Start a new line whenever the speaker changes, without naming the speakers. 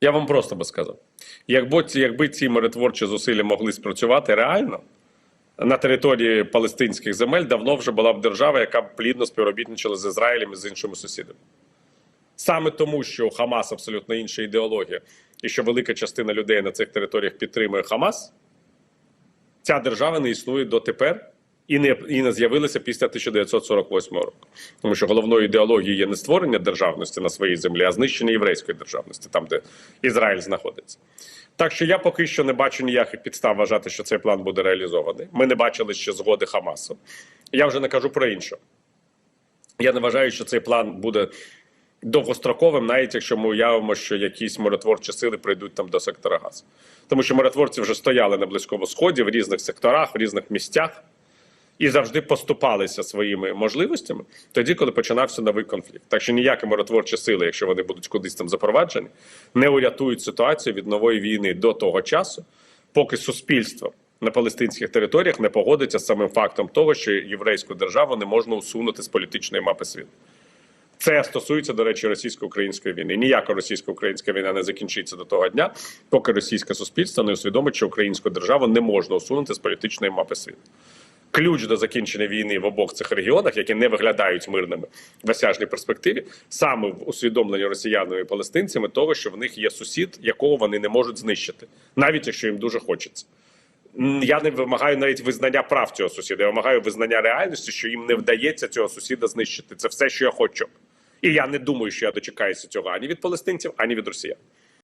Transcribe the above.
Я вам просто би сказав: якби, якби ці миротворчі зусилля могли спрацювати реально на території палестинських земель, давно вже була б держава, яка б плідно співробітничала з Ізраїлем і з іншими сусідами. Саме тому, що Хамас абсолютно інша ідеологія, і що велика частина людей на цих територіях підтримує Хамас, ця держава не існує дотепер і не, і не з'явилася після 1948 року. Тому що головною ідеологією є не створення державності на своїй землі, а знищення єврейської державності, там, де Ізраїль знаходиться. Так що я поки що не бачу ніяких підстав вважати, що цей план буде реалізований. Ми не бачили ще згоди Хамасу. Я вже не кажу про інше. Я не вважаю, що цей план буде довгостроковим, навіть якщо ми уявимо, що якісь миротворчі сили прийдуть там до сектора газу. Тому що миротворці вже стояли на Близькому Сході в різних секторах, в різних місцях і завжди поступалися своїми можливостями тоді, коли починався новий конфлікт. Так що ніякі миротворчі сили, якщо вони будуть кудись там запроваджені, не урятують ситуацію від нової війни до того часу, поки суспільство на палестинських територіях не погодиться з самим фактом того, що єврейську державу не можна усунути з політичної мапи світу. Це стосується, до речі, російсько-української війни. Ніяка російсько-українська війна не закінчиться до того дня, поки російське суспільство не усвідомить, що українську державу не можна усунути з політичної мапи світу. Ключ до закінчення війни в обох цих регіонах, які не виглядають мирними в осяжній перспективі, саме в усвідомленні росіянами і палестинцями того, що в них є сусід, якого вони не можуть знищити, навіть якщо їм дуже хочеться. Я не вимагаю навіть визнання прав цього сусіда. Я вимагаю визнання реальності, що їм не вдається цього сусіда знищити. Це все, що я хочу. І я не думаю, що я дочекаюся цього ані від палестинців, ані від росіян.